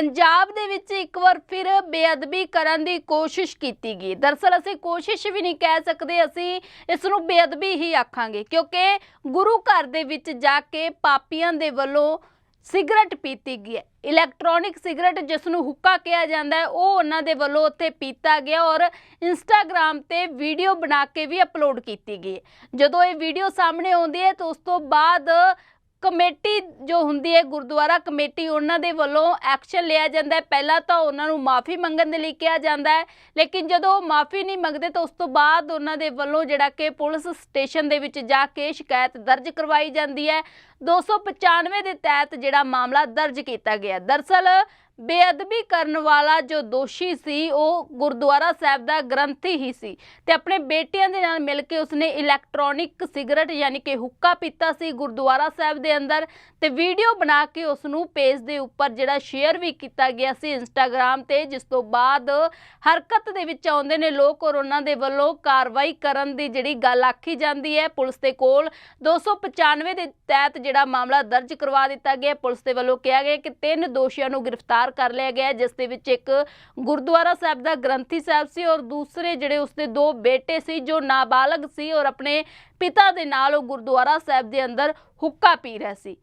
ਪੰਜਾਬ ਦੇ ਵਿੱਚ ਇੱਕ ਵਾਰ ਫਿਰ ਬੇਅਦਬੀ ਕਰਨ ਦੀ ਕੋਸ਼ਿਸ਼ ਕੀਤੀ ਗਈ। ਦਰਸਲ ਅਸੀਂ ਕੋਸ਼ਿਸ਼ ਵੀ ਨਹੀਂ ਕਹਿ ਸਕਦੇ, ਅਸੀਂ ਇਸ ਨੂੰ ਬੇਅਦਬੀ ਹੀ ਆਖਾਂਗੇ, ਕਿਉਂਕਿ ਗੁਰੂ ਘਰ ਦੇ ਵਿੱਚ ਜਾ ਕੇ ਪਾਪੀਆਂ ਦੇ ਵੱਲੋਂ ਸਿਗਰਟ ਪੀਤੀ ਗਈ ਹੈ। ਇਲੈਕਟ੍ਰੋਨਿਕ ਸਿਗਰਟ ਜਿਸ ਨੂੰ ਹੁੱਕਾ ਕਿਹਾ ਜਾਂਦਾ ਹੈ, ਉਹ ਉਹਨਾਂ ਦੇ ਵੱਲੋਂ ਉੱਥੇ ਪੀਤਾ ਗਿਆ ਔਰ ਇੰਸਟਾਗ੍ਰam ਤੇ ਵੀਡੀਓ ਬਣਾ ਕੇ ਵੀ ਅਪਲੋਡ ਕੀਤੀ ਗਈ ਹੈ। ਜਦੋਂ ਇਹ ਵੀਡੀਓ ਸਾਹਮਣੇ ਆਉਂਦੀ ਹੈ, ਤਾਂ ਉਸ ਤੋਂ ਬਾਅਦ ਕਮੇਟੀ ਜੋ ਹੁੰਦੀ ਹੈ, ਗੁਰਦੁਆਰਾ ਕਮੇਟੀ, ਉਹਨਾਂ ਦੇ ਵੱਲੋਂ ਐਕਸ਼ਨ ਲਿਆ ਜਾਂਦਾ ਹੈ। ਪਹਿਲਾਂ ਤਾਂ ਉਹਨਾਂ ਨੂੰ ਮਾਫੀ ਮੰਗਣ ਦੇ ਲਈ ਕਿਹਾ ਜਾਂਦਾ ਹੈ, ਲੇਕਿਨ ਜਦੋਂ ਉਹ ਮਾਫੀ ਨਹੀਂ ਮੰਗਦੇ ਤਾਂ ਉਸ ਤੋਂ ਬਾਅਦ ਉਹਨਾਂ ਦੇ ਵੱਲੋਂ ਜਿਹੜਾ ਕਿ ਪੁਲਿਸ ਸਟੇਸ਼ਨ ਦੇ ਵਿੱਚ ਜਾ ਕੇ ਸ਼ਿਕਾਇਤ ਦਰਜ ਕਰਵਾਈ ਜਾਂਦੀ ਹੈ। 295 ਦੇ ਤਹਿਤ ਜਿਹੜਾ ਮਾਮਲਾ ਦਰਜ ਕੀਤਾ ਗਿਆ। ਦਰਸਲ ਬੇਅਦਬੀ ਕਰਨ ਵਾਲਾ ਜੋ ਦੋਸ਼ੀ ਸੀ, ਉਹ ਗੁਰਦੁਆਰਾ ਸਾਹਿਬ ਦਾ ਗ੍ਰੰਥੀ ਹੀ ਸੀ ਤੇ ਆਪਣੇ ਬੇਟਿਆਂ ਦੇ ਨਾਲ ਮਿਲ ਕੇ ਉਸਨੇ ਇਲੈਕਟ੍ਰੋਨਿਕ ਸਿਗਰਟ ਯਾਨੀ ਕਿ ਹੁੱਕਾ ਪੀਤਾ ਸੀ ਗੁਰਦੁਆਰਾ ਸਾਹਿਬ ਦੇ ਅੰਦਰ ਤੇ ਵੀਡੀਓ ਬਣਾ ਕੇ ਉਸ ਨੂੰ ਪੇਜ ਦੇ ਉੱਪਰ ਜਿਹੜਾ ਸ਼ੇਅਰ ਵੀ ਕੀਤਾ ਗਿਆ ਸੀ ਇੰਸਟਾਗ੍ਰam ਤੇ, ਜਿਸ ਤੋਂ ਬਾਅਦ ਹਰਕਤ ਦੇ ਵਿੱਚ ਆਉਂਦੇ ਨੇ ਲੋਕ ਔਰ ਉਹਨਾਂ ਦੇ ਵੱਲੋਂ ਕਾਰਵਾਈ ਕਰਨ ਦੀ ਜਿਹੜੀ ਗੱਲ ਆਖੀ ਜਾਂਦੀ ਹੈ। ਪੁਲਿਸ ਦੇ ਕੋਲ 295 ਦੇ ਤਹਿਤ ਜਿਹੜਾ ਮਾਮਲਾ ਦਰਜ ਕਰਵਾ ਦਿੱਤਾ ਗਿਆ, ਪੁਲਿਸ ਦੇ ਵੱਲੋਂ ਕਿਹਾ ਗਿਆ ਕਿ ਤਿੰਨ ਦੋਸ਼ੀਆਂ ਨੂੰ ਗ੍ਰਿਫਤਾਰ ਕਰ ਲਿਆ ਗਿਆ, ਜਿਸ ਦੇ ਵਿੱਚ ਇੱਕ ਗੁਰਦੁਆਰਾ ਸਾਹਿਬ ਦਾ ਗ੍ਰੰਥੀ ਸਾਹਿਬ ਸੀ ਔਰ ਦੂਸਰੇ ਜਿਹੜੇ ਉਸਦੇ ਦੋ ਬੇਟੇ ਸੀ, ਜੋ ਨਾਬਾਲਗ ਸੀ ਔਰ ਆਪਣੇ ਪਿਤਾ ਦੇ ਨਾਲ ਉਹ ਗੁਰਦੁਆਰਾ ਸਾਹਿਬ ਦੇ ਅੰਦਰ ਹੁੱਕਾ ਪੀ ਰਿਹਾ ਸੀ।